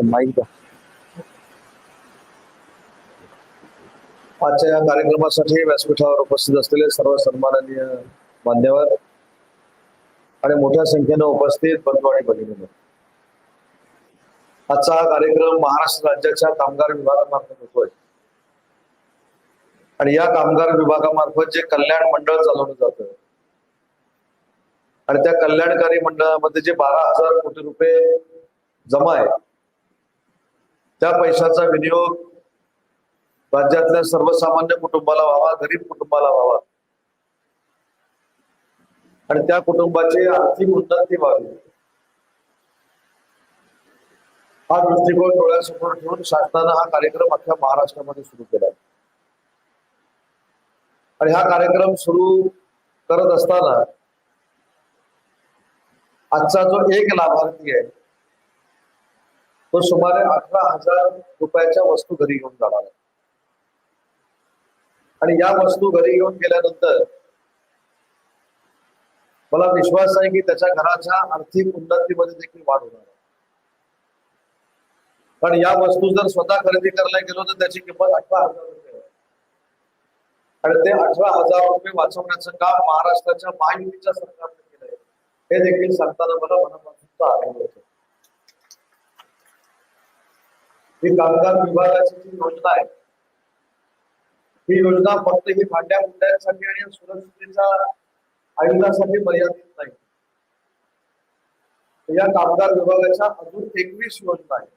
Mic आजच्या या कार्यक्रमासाठी व्यासपीठावर उपस्थित असलेले सर्व सन्माननीय मान्यवर आणि मोठ्या संख्येनं उपस्थित बंधू आणि भगिनी आजचा हा कार्यक्रम महाराष्ट्र राज्याच्या कामगार विभागामार्फत होतोय. आणि या कामगार विभागामार्फत जे कल्याण मंडळ चालवलं जात आणि त्या कल्याणकारी मंडळामध्ये जे बारा हजार कोटी रुपये जमा आहे त्या पैशाचा विनियोग राज्यातल्या सर्वसामान्य कुटुंबाला व्हावा गरीब कुटुंबाला व्हावा. आणि त्या कुटुंबाची आर्थिक उन्नती व्हावी. हा दृष्टिकोन डोळ्यासमोर ठेवून शासनानं हा कार्यक्रम अख्ख्या महाराष्ट्रामध्ये सुरू केला. आणि हा कार्यक्रम सुरू करत असताना आजचा जो एक लाभार्थी आहे तो सुमारे अठरा हजार रुपयाच्या वस्तू घरी घेऊन जाणार आहे. आणि या वस्तू घरी घेऊन गेल्यानंतर मला विश्वास आहे की त्याच्या घराच्या आर्थिक उन्नतीमध्ये देखील वाढ होणार आहे. पण या वस्तू जर स्वतः खरेदी करायला गेलो तर त्याची किंमत अठरा हजार रुपये आणि ते अठरा हजार रुपये वाचवण्याचं काम महाराष्ट्राच्या महायुतीच्या सरकारने केलंय. हे देखील सांगताना मला मनापासून आनंद होतो. ही कामगार विभागाची जी योजना आहे ही योजना फक्त ही भांड्या मुंड्यांसाठी आणि सुरक्षितेच्या आयुधासाठी मर्यादित नाही. या कामगार विभागाच्या अजून एकवीस योजना आहेत.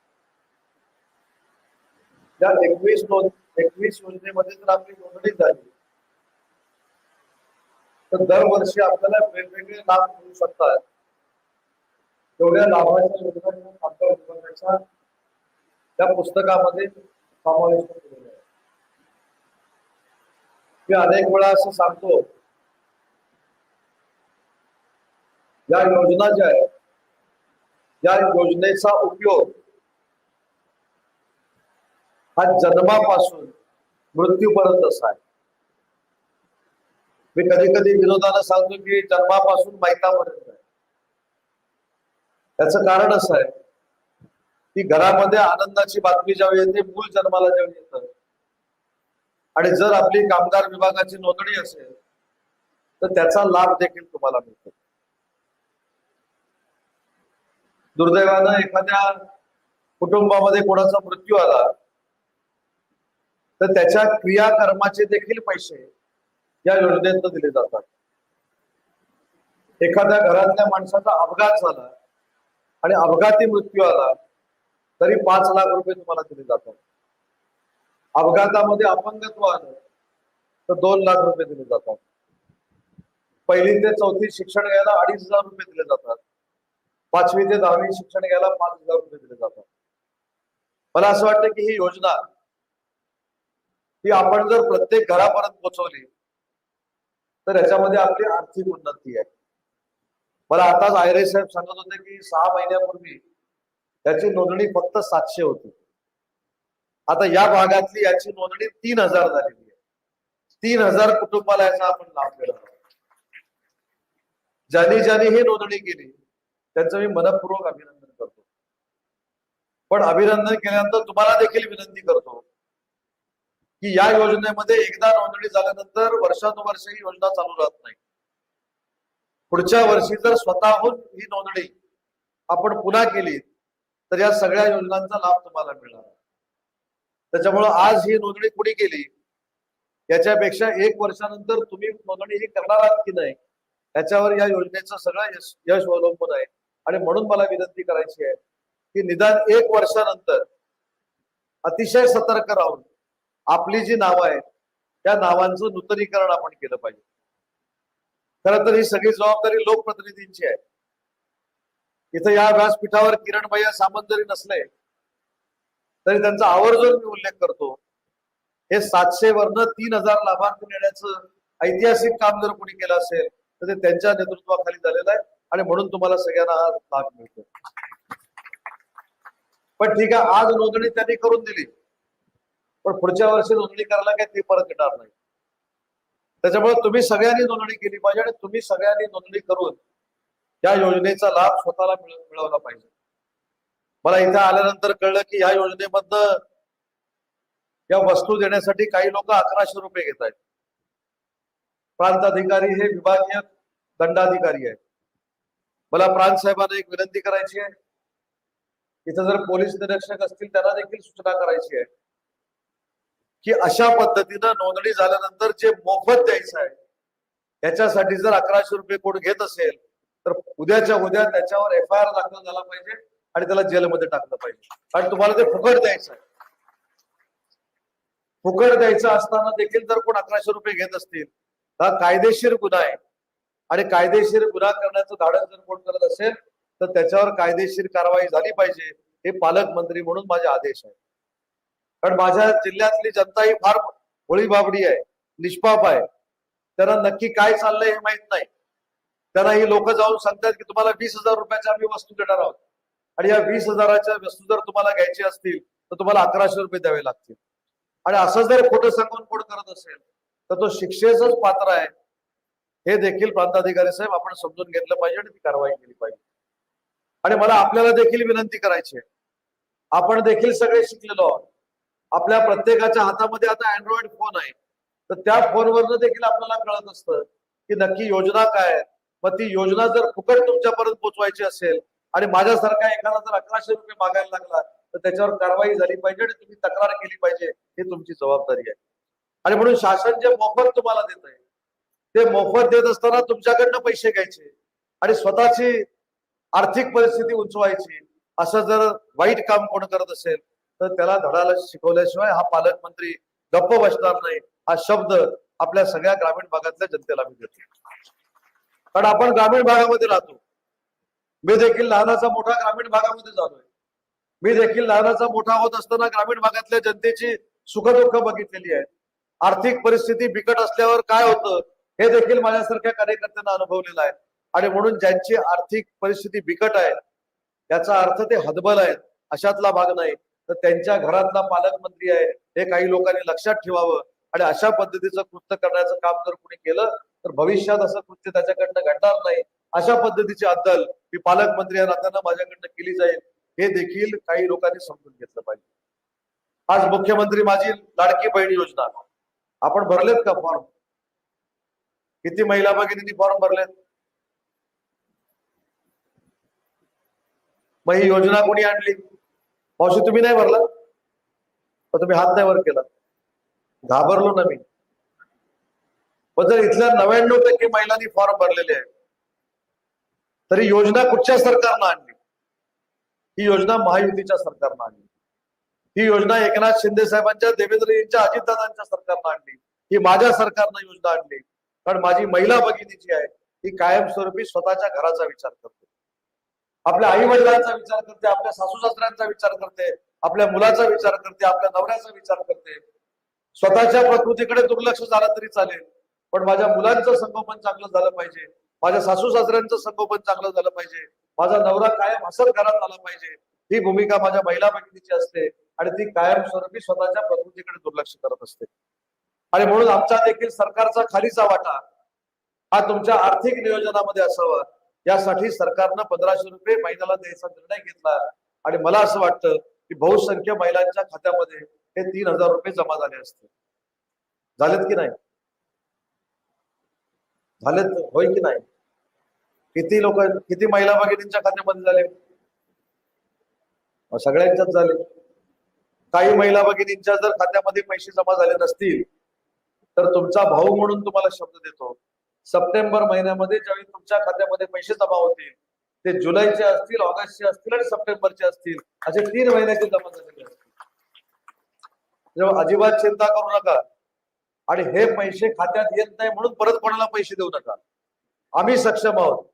या एकवीस नोंद एकवीस योजनेमध्ये जर आपली नोंदणी झाली तर दरवर्षी आपल्याला वेगवेगळे लाभ मिळू शकतात. तेवढ्या लाभाच्या योजना कामगार विभागाच्या त्या पुस्तकामध्ये समाविष्ट आहे. मी अनेक वेळा असं सांगतो या योजना ज्या आहेत या योजनेचा उपयोग हा जन्मापासून मृत्यूपर्यंत असा आहे. मी कधी कधी विनोदानं सांगतो की जन्मापासून माहितापर्यंत आहे. त्याच कारण असं आहे ती घरामध्ये आनंदाची बातमी ज्यावेळी येते मूल जन्माला ज्यावेळी येतं. आणि जर आपली कामगार विभागाची नोंदणी असेल तर त्याचा लाभ देखील तुम्हाला मिळतो. दुर्दैवानं एखाद्या कुटुंबामध्ये कोणाचा मृत्यू आला तर त्याच्या क्रियाकर्माचे देखील पैसे या योजनेत दिले जातात. एखाद्या घरातल्या माणसाचा अपघात झाला आणि अपघाती मृत्यू आला तरी पाच लाख रुपये तुम्हाला दिले जातात. अपघातामध्ये अपंगत्व आलं तर दोन लाख रुपये दिले जातात. पहिली ते चौथी शिक्षण घ्यायला अडीच हजार रुपये दिले जातात. पाचवी ते दहावी शिक्षण घ्यायला पाच हजार रुपये दिले जातात. मला असं वाटतं की ही योजना ही आपण जर प्रत्येक घरापर्यंत पोहोचवली तर याच्यामध्ये आपली आर्थिक उन्नती आहे. मला आताच आयरे साहेब सांगत होते की सहा महिन्यापूर्वी त्याची नोंदणी फक्त सातशे होती. आता या भागातली याची नोंदणी तीन हजार झालेली आहे. तीन हजार कुटुंबाला याचा आपण लाभ मिळाला ज्यांनी ज्यांनी ही नोंदणी केली त्यांचं मी मनपूर्वक अभिनंदन करतो. पण अभिनंदन केल्यानंतर तुम्हाला देखील विनंती करतो की या योजनेमध्ये एकदा नोंदणी झाल्यानंतर वर्षानुवर्ष ही योजना चालू राहत नाही. पुढच्या वर्षी जर स्वतःहून ही नोंदणी आपण पुन्हा केली तर या सगळ्या योजनांचा लाभ तुम्हाला मिळणार. त्याच्यामुळं आज ही नोंदणी कुणी केली? याच्यापेक्षा एक वर्षानंतर तुम्ही नोंदणी ही करणार आहात की नाही? याच्यावर या योजनेचं सगळं यश यश अवलंबून आहे. आणि म्हणून मला विनंती करायची आहे की निदान एक वर्षानंतर अतिशय सतर्क राहून आपली जी नावं आहेत त्या नावांचं नूतनीकरण आपण केलं पाहिजे. खरं तर ही सगळी जबाबदारी लोकप्रतिनिधींची आहे. इथं या व्यासपीठावर किरण भैया सामंत जरी नसले तरी त्यांचा आवर्जून मी उल्लेख करतो. हे सातशे वरनं तीन हजार लाभार्थी नेण्याचं ऐतिहासिक काम जर कोणी केलं असेल तर ते त्यांच्या नेतृत्वाखाली झालेलं आहे आणि म्हणून तुम्हाला सगळ्यांना हा लाभ मिळतो. पण ठीक आहे आज नोंदणी त्यांनी करून दिली. पण पुढच्या वर्षी नोंदणी करायला काही ते परत येणार नाही. त्याच्यामुळे तुम्ही सगळ्यांनी नोंदणी केली पाहिजे आणि तुम्ही सगळ्यांनी नोंदणी करून या योजनेचा लाभ स्वतःला मिळवला पाहिजे. मला इथे आल्यानंतर कळलं की या योजनेमधनं या वस्तू देण्यासाठी काही लोक अकराशे रुपये घेत आहेत. प्रांत अधिकारी हे विभागीय दंडाधिकारी आहेत. मला प्रांत साहेबांना एक विनंती करायची आहे. इथं जर पोलीस निरीक्षक असतील त्यांना देखील सूचना करायची आहे. की अशा पद्धतीनं नोंदणी झाल्यानंतर जे मोफत द्यायचं आहे याच्यासाठी जर अकराशे रुपये कोण घेत असेल तर उद्याच्या उद्या त्याच्यावर एफ आय आर दाखल झाला पाहिजे आणि त्याला जेलमध्ये टाकलं पाहिजे. आणि तुम्हाला ते फुकट द्यायचं आहे. फुकट द्यायचं असताना देखील जर कोण अकराशे रुपये घेत असतील हा कायदेशीर गुन्हा आहे. आणि कायदेशीर गुन्हा करण्याचं धाडस जर कोण करत असेल तर त्याच्यावर कायदेशीर कारवाई झाली पाहिजे हे पालकमंत्री म्हणून माझे आदेश आहे. कारण माझ्या जिल्ह्यातली जनता ही फार होळी बाबडी आहे निष्पाप आहे. त्यांना नक्की काय चाललंय हे माहीत नाही. त्यांना ही लोक जाऊन सांगतात की तुम्हाला वीस हजार रुपयाच्या आम्ही वस्तू देणार आहोत. आणि या वीस हजाराच्या वस्तू जर तुम्हाला घ्यायची असतील तर तुम्हाला अकराशे रुपये द्यावे लागतील. आणि असं जर खोटं सांगून कोण करत असेल तर तो शिक्षेच पात्र आहे. हे देखील प्रांताधिकारी साहेब आपण समजून घेतलं पाहिजे आणि ती कारवाई केली पाहिजे. आणि मला आपल्याला देखील विनंती करायची आहे. आपण देखील सगळे शिकलेलो आहोत. आपल्या प्रत्येकाच्या हातामध्ये आता अँड्रॉइड फोन आहे. तर त्या फोनवरनं देखील आपल्याला कळत असतं की नक्की योजना काय आहे. मग ती योजना जर फुकट तुमच्यापर्यंत पोहोचवायची असेल आणि माझ्यासारखा एखादा जर अकराशे रुपये मागायला लागला तर त्याच्यावर कारवाई झाली पाहिजे आणि तुम्ही तक्रार केली पाहिजे ही तुमची जबाबदारी आहे. आणि म्हणून शासन जे मोफत तुम्हाला देत आहे ते मोफत देत असताना तुमच्याकडनं पैसे घ्यायचे आणि स्वतःची आर्थिक परिस्थिती उंचवायची असं जर वाईट काम कोण करत असेल तर त्याला धडाला शिकवल्याशिवाय हा पालकमंत्री गप्प बसणार नाही हा शब्द आपल्या सगळ्या ग्रामीण भागातल्या जनतेला मी देतो कारण आपण ग्रामीण भागामध्ये राहतो. मी देखील लहानाचा मोठा ग्रामीण भागामध्ये झालोय मी देखील लहानाचा मोठा होत असताना ग्रामीण भागातल्या जनतेची सुखदुःख बघितलेली आहे. आर्थिक परिस्थिती बिकट असल्यावर काय होतं हे देखील माझ्यासारख्या कार्यकर्त्यांना अनुभवलेलं आहे. आणि म्हणून ज्यांची आर्थिक परिस्थिती बिकट आहे याचा अर्थ ते हदबल आहेत अशातला भाग नाही. तर त्यांच्या घरातला पालकमंत्री आहे हे काही लोकांनी लक्षात ठेवावं. आणि अशा पद्धतीचं कृत्य करण्याचं काम जर कोणी केलं तर भविष्यात असं कृत्य त्याच्याकडनं घडणार नाही. अशा पद्धतीची अद्दल मी पालकमंत्री या नात्यानं माझ्याकडनं केली जाईल हे देखील काही लोकांनी समजून घेतलं पाहिजे. आज मुख्यमंत्री माझी लाडकी बहीण योजना. आपण भरलेत का फॉर्म किती महिला भगिनी फॉर्म भरलेत? मग ही योजना कोणी आणली? मावशी तुम्ही नाही भरला? मग तुम्ही हात नाही वर केला. घाबरलो ना मी. पण जर इथल्या नव्याण्णव टक्के महिलांनी फॉर्म भरलेले आहेत तरी योजना कुठच्या सरकारनं आणली? ही योजना महायुतीच्या सरकारनं आणली. ही योजना एकनाथ शिंदे साहेबांच्या देवेंद्रजींच्या अजितदादांच्या सरकारनं आणली. ही माझ्या सरकारनं योजना आणली. कारण माझी महिला भगिनी जी आहे ती कायमस्वरूपी स्वतःच्या घराचा विचार करते. आपल्या आई वडिलांचा विचार करते आपल्या सासू सासऱ्यांचा विचार करते आपल्या मुलाचा विचार करते आपल्या नवऱ्याचा विचार करते. स्वतःच्या प्रकृतीकडे दुर्लक्ष झालं तरी चालेल. पण माझ्या मुलांचं संगोपन चांगलं झालं पाहिजे. माझ्या सासू सासऱ्यांचं संगोपन चांगलं झालं पाहिजे. माझा नवरा कायम हसत घरात आला पाहिजे. ही भूमिका माझ्या महिला भगिनीची असते आणि ती कायमस्वरूपी स्वतःच्या प्रकृतीकडे दुर्लक्ष करत असते. आणि म्हणून आमचा देखील सरकारचा खालीचा वाटा हा तुमच्या आर्थिक नियोजनामध्ये असावा. यासाठी सरकारनं पंधराशे रुपये महिन्याला द्यायचा निर्णय घेतला. आणि मला असं वाटतं की बहुसंख्य महिलांच्या खात्यामध्ये हे तीन हजार रुपये जमा झाले असते. झालेत की नाही? झालेत होय की नाही? किती लोक किती महिला भगिनींच्या खात्यामध्ये झाले? सगळ्यांच्याच झाले. काही महिला भगिनींच्या जर खात्यामध्ये पैसे जमा झाले नसतील तर तुमचा भाऊ म्हणून तुम्हाला शब्द देतो. सप्टेंबर महिन्यामध्ये ज्यावेळी तुमच्या खात्यामध्ये पैसे जमा होतील ते जुलैचे असतील ऑगस्टचे असतील आणि सप्टेंबरचे असतील असे तीन महिन्याचे जमा झालेले असतील. अजिबात चिंता करू नका. आणि हे पैसे खात्यात येत नाही म्हणून परत कोणाला पैसे देऊ नका. आम्ही सक्षम आहोत.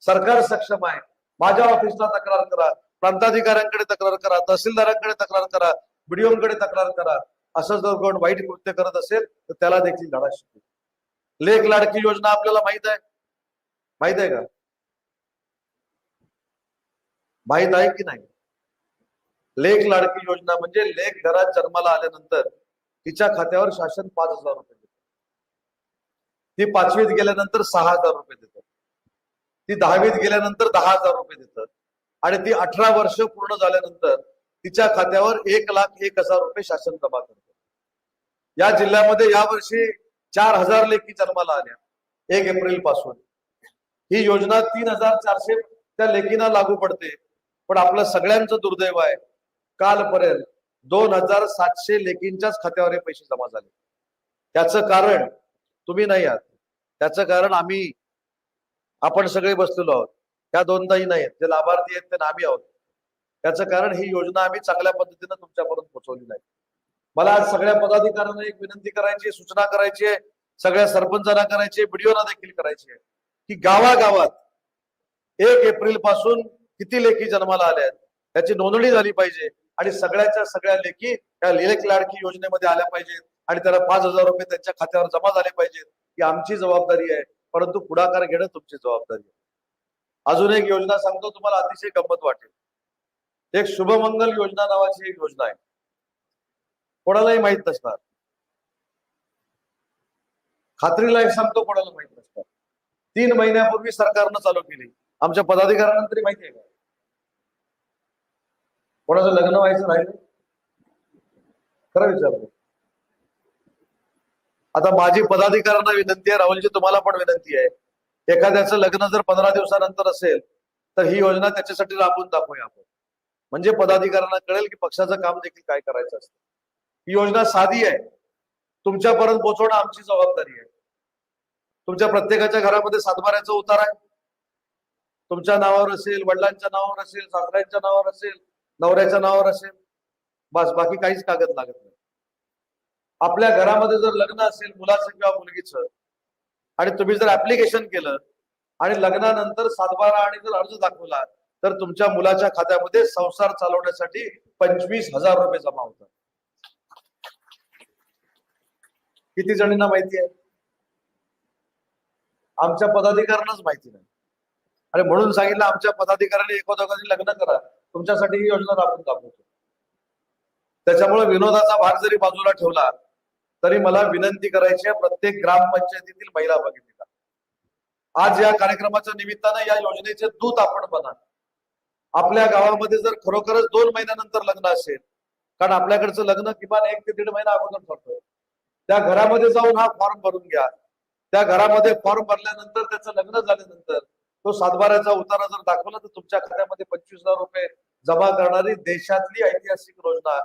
सरकार सक्षम आहे. माझ्या ऑफिसला तक्रार करा. प्रांताधिकाऱ्यांकडे तक्रार करा. तहसीलदारांकडे तक्रार करा. बीडीओकडे तक्रार करा. असं जर कोण वाईट कृत्य करत असेल तर त्याला देखील धडा शिकू. लेख लाडकी योजना आपल्याला माहीत आहे? माहीत आहे का? माहीत आहे की नाही? लेख लाडकी योजना म्हणजे लेख घरात जन्माला आल्यानंतर तिच्या खात्यावर शासन पाच हजार रुपये देत. ती पाचवीत गेल्यानंतर सहा हजार रुपये देतात ती दहावीत गेल्यानंतर दहा हजार रुपये देतात आणि ती अठरा वर्ष पूर्ण झाल्यानंतर तिच्या खात्यावर एक लाख एक हजार रुपये शासन जमा करते. या जिल्ह्यामध्ये यावर्षी चार हजार लेखी जन्माला आल्या. एक एप्रिलपासून. ही योजना तीन हजार चारशे त्या लेखींना लागू पडते. पण आपलं सगळ्यांचं दुर्दैव आहे. कालपर्यंत दोन हजार सातशे लेकींच्याच खात्यावर हे पैसे जमा झाले. त्याचं कारण तुम्ही नाही आहात. त्याचं कारण आम्ही आपण सगळे बसलेलो आहोत. त्या दोनदाही नाही आहेत. जे लाभार्थी आहेत ते आम्ही आहोत. त्याचं कारण ही योजना आम्ही चांगल्या पद्धतीनं तुमच्यापर्यंत पोहोचवली नाही. मला आज सगळ्या पदाधिकाऱ्यांना एक विनंती करायची सूचना करायची आहे सगळ्या सरपंचांना करायची आहे बीडीओना देखील करायची आहे की गावागावात एक एप्रिलपासून किती लेखी जन्माला आल्या आहेत त्याची नोंदणी झाली पाहिजे. आणि सगळ्याच्या सगळ्या लेखी त्या लेख लाडकी योजनेमध्ये आल्या पाहिजेत. आणि त्याला पाच हजार रुपये त्यांच्या खात्यावर जमा झाले पाहिजेत. ही आमची जबाबदारी आहे. परंतु पुढाकार घेणं तुमची जबाबदारी आहे. अजून एक योजना सांगतो तुम्हाला अतिशय गंमत वाटेल. एक शुभमंगल योजना नावाची एक योजना आहे. कोणालाही माहीत नसणार. खात्रीला एक सांगतो कोणाला माहीत नसणार. तीन महिन्यापूर्वी सरकारनं चालू केली. आमच्या पदाधिकाऱ्यांना तरी माहिती आहे का? कोणाचं लग्न व्हायचं राहिलं खरं विचारतो आता माझी पदाधिकाऱ्यांना विनंती आहे राहुलजी तुम्हाला पण विनंती आहे. एखाद्याचं लग्न जर पंधरा दिवसानंतर असेल तर ही योजना त्याच्यासाठी राबवून दाखवूया आपण. म्हणजे पदाधिकाऱ्यांना कळेल की पक्षाचं काम देखील काय करायचं असतं. ही योजना साधी आहे. तुमच्यापर्यंत पोहोचवणं आमची जबाबदारी आहे. तुमच्या प्रत्येकाच्या घरामध्ये सातबाऱ्याचा उतार आहे. तुमच्या नावावर असेल वडिलांच्या नावावर असेल सासऱ्यांच्या नावावर असेल नवऱ्याच्या नावावर असेल बस बाकी काहीच कागद लागत नाही. आपल्या घरामध्ये जर लग्न असेल मुलाचं किंवा मुलगीचं आणि तुम्ही जर ऍप्लिकेशन केलं आणि लग्नानंतर सातबारा आणि जर अर्ज दाखवला तर तुमच्या मुलाच्या खात्यामध्ये संसार चालवण्यासाठी पंचवीस हजार रुपये जमा होतात. किती जणींना माहिती आहे? आमच्या पदाधिकाऱ्यांनाच माहिती नाही. आणि म्हणून सांगितलं आमच्या पदाधिकाऱ्यांनी एकोदोगाने लग्न करा. तुमच्यासाठी ही योजना राबवून दाखवतो. त्याच्यामुळे विनोदाचा भाग जरी बाजूला ठेवला तरी मला विनंती करायची आहे प्रत्येक ग्रामपंचायतीतील महिला भगिनीला. आज या कार्यक्रमाच्या निमित्तानं या योजनेचे दूत आपण बना आपल्या गावामध्ये जर खरोखरच दोन महिन्यानंतर लग्न असेल कारण आपल्याकडचं लग्न किमान एक ते दीड महिना अगोदर ठरतो. त्या घरामध्ये जाऊन हा फॉर्म भरून घ्या. त्या घरामध्ये फॉर्म भरल्यानंतर त्याचं लग्न झाल्यानंतर तो सातबाऱ्याचा उतारा जर दाखवला तर तुमच्या खात्यामध्ये पंचवीस हजार रुपये जमा करणारी देशातली ऐतिहासिक योजना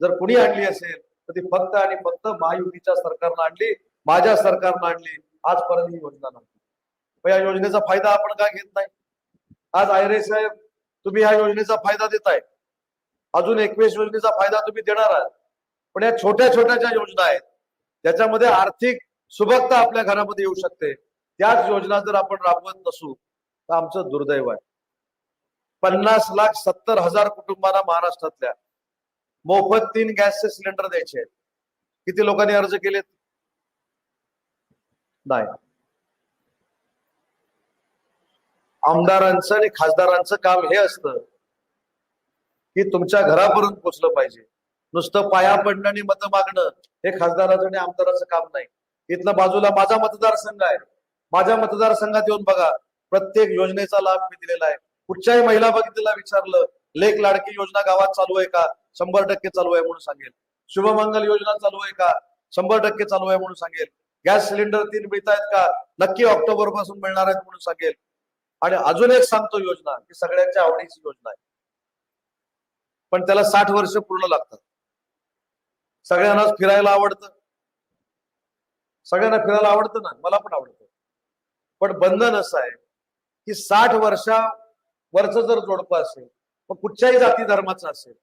जर कुणी आणली असेल तर ती फक्त आणि फक्त महायुतीच्या सरकारनं आणली माझ्या सरकारनं आणली. आजपर्यंत ही योजना नव्हती. या योजनेचा फायदा आपण का घेत नाही? आज आयरे साहेब तुम्ही या योजनेचा फायदा देताय. अजून एकवीस योजनेचा फायदा तुम्ही देणार आहात. पण या छोट्या छोट्या ज्या योजना आहेत त्याच्यामध्ये आर्थिक सुबकता आपल्या घरामध्ये येऊ शकते. त्याच योजना जर आपण राबवत नसू तर आमचं दुर्दैव आहे. पन्नास लाख सत्तर हजार कुटुंबांना महाराष्ट्रातल्या मोफत तीन गॅसचे सिलेंडर द्यायचे आहेत. किती लोकांनी अर्ज केलेत? नाही. आमदारांचं आणि खासदारांचं काम हे असतं की तुमच्या घरापर्यंत पोचलं पाहिजे. नुसतं पाया पडणं आणि मतं मागणं हे खासदाराचं आणि आमदाराचं काम नाही. इथलं बाजूला माझा मतदारसंघ आहे. माझ्या मतदारसंघात येऊन बघा. प्रत्येक योजनेचा लाभ मी दिलेला आहे. कुठच्याही महिला बघितलेला विचारलं लेख लाडकी योजना गावात चालू आहे का? शंभर टक्के चालू आहे म्हणून सांगेल. शुभमंगल योजना चालू आहे का? शंभर टक्के चालू आहे म्हणून सांगेल. गॅस सिलेंडर तीन मिळत आहेत का? नक्की ऑक्टोबरपासून मिळणार आहेत म्हणून सांगेल. आणि अजून एक सांगतो योजना की सगळ्यांच्या आवडीची योजना आहे. पण त्याला साठ वर्ष पूर्ण लागतात. सगळ्यांनाच फिरायला आवडतं. सगळ्यांना फिरायला आवडतं ना? मला पण आवडतं. पण बंधन असं आहे. की साठ वर्षावरच जर जोडपं असेल मग कुठच्याही जाती धर्माचं असेल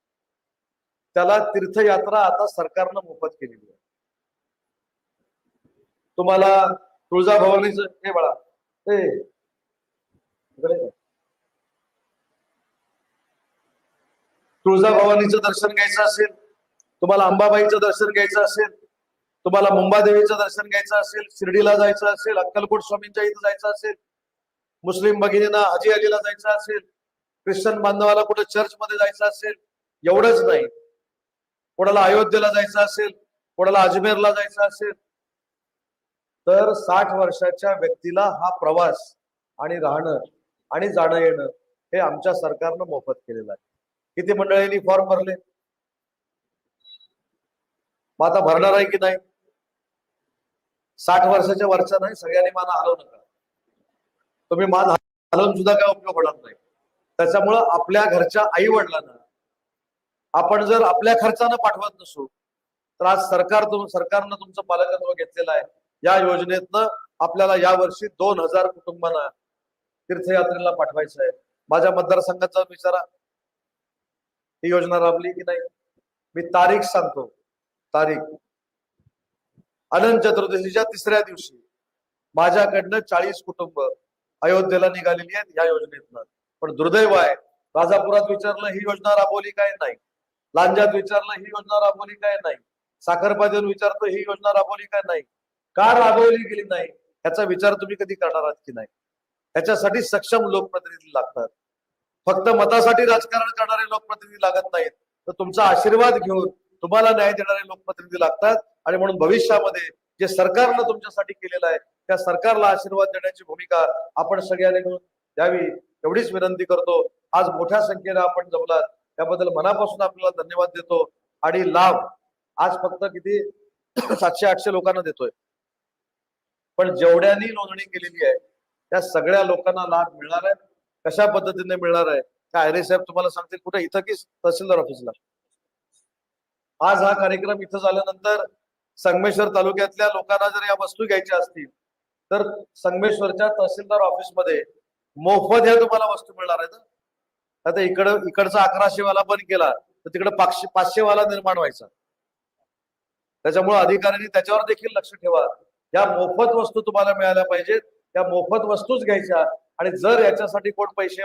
त्याला तीर्थयात्रा आता सरकारनं मोफत केलेली आहे. तुम्हाला तुळजाभवानीच हे बाळा हे तुळजाभवानीचं दर्शन घ्यायचं असेल तुम्हाला अंबाबाईचं दर्शन घ्यायचं असेल तुम्हाला मुंबादेवीचं दर्शन घ्यायचं असेल शिर्डीला जायचं असेल अक्कलकोट स्वामींच्या इथं जायचं असेल मुस्लिम भगिनींना हजी अलीला जायचं असेल ख्रिश्चन बांधवाला कुठे चर्च मध्ये जायचं असेल एवढंच नाही. कोणाला अयोध्येला जायचं असेल कोणाला अजमेरला जायचं असेल तर साठ वर्षाच्या व्यक्तीला हा प्रवास आणि राहणं आणि जाणं येणं हे आमच्या सरकारनं मोफत केलेलं आहे. किती मंडळींनी फॉर्म भरले? मग आता भरणार आहे की नाही? साठ वर्षाच्या वरच्या नाही सगळ्यांनी मला हलवू नका तुम्ही मान हलवून सुद्धा काय उपयोग होणार नाही. त्याच्यामुळं आपल्या घरच्या आई वडिलांना आपण जर आपल्या खर्चानं पाठवत नसू तर आज सरकार तुम सरकारनं तुमचं पालकत्व घेतलेलं आहे. या योजनेतनं आपल्याला यावर्षी दोन हजार कुटुंबांना तीर्थयात्रेला पाठवायचं आहे. माझ्या मतदारसंघाचा विचारा ही योजना राबली की नाही? मी तारीख सांगतो. तारीख. अनंत चतुर्दशीच्या तिसऱ्या दिवशी माझ्याकडनं चाळीस कुटुंब अयोध्येला निघालेली आहेत या योजनेतनं. पण दुर्दैव आहे. राजापुरात विचारलं ही योजना राबवली काय नाही? लांजात विचारलं ही योजना राबवली काय नाही? साखरपादेवर विचारतो ही योजना राबवली काय नाही? का राबवली गेली नाही? याचा विचार तुम्ही कधी करणार आहात की नाही? याच्यासाठी सक्षम लोकप्रतिनिधी लागतात. फक्त मतासाठी राजकारण करणारे लोकप्रतिनिधी लागत नाहीत. तर तुमचा आशीर्वाद घेऊन तुम्हाला न्याय देणारे लोकप्रतिनिधी लागतात. आणि म्हणून भविष्यामध्ये जे सरकारनं तुमच्यासाठी केलेलं आहे त्या सरकारला आशीर्वाद देण्याची भूमिका आपण सगळ्यांनी मिळून द्यावी एवढीच विनंती करतो. आज मोठ्या संख्येने आपण जमलात. त्याबद्दल मनापासून आपल्याला धन्यवाद देतो. आणि लाभ आज फक्त किती? सातशे आठशे लोकांना देतोय. पण जेवढ्यांनी नोंदणी केलेली आहे त्या सगळ्या लोकांना लाभ मिळणार आहे. कशा पद्धतीने मिळणार आहे? काय आयरे साहेब तुम्हाला सांगतील. कुठे? इथं की तहसीलदार ऑफिसला आज हा कार्यक्रम इथं झाल्यानंतर संगमेश्वर तालुक्यातल्या लोकांना जर या वस्तू घ्यायच्या असतील तर संगमेश्वरच्या तहसीलदार ऑफिसमध्ये मोफत ह्या तुम्हाला वस्तू मिळणार आहेत. आता इकडं इकडचा अकराशे वाला बंद केला तर तिकडे पाचशे पाचशे वाला निर्माण व्हायचा. त्याच्यामुळे अधिकाऱ्यांनी त्याच्यावर देखील लक्ष ठेवा. या मोफत वस्तू तुम्हाला मिळाल्या पाहिजेत. त्या मोफत वस्तूच घ्यायच्या. आणि जर याच्यासाठी कोण पैसे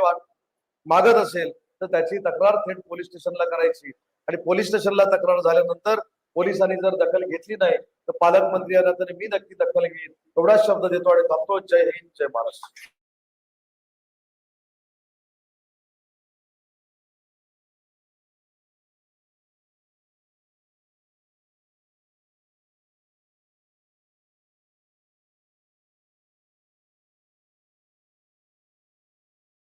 मागत असेल तर त्याची तक्रार थेट पोलीस स्टेशनला करायची. आणि पोलीस स्टेशनला तक्रार झाल्यानंतर पोलिसांनी जर दखल घेतली नाही तर पालकमंत्री यांना तर मी नक्की दखल घेईन. एवढाच शब्द देतो आणि थांबतो. जय हिंद जय महाराष्ट्र.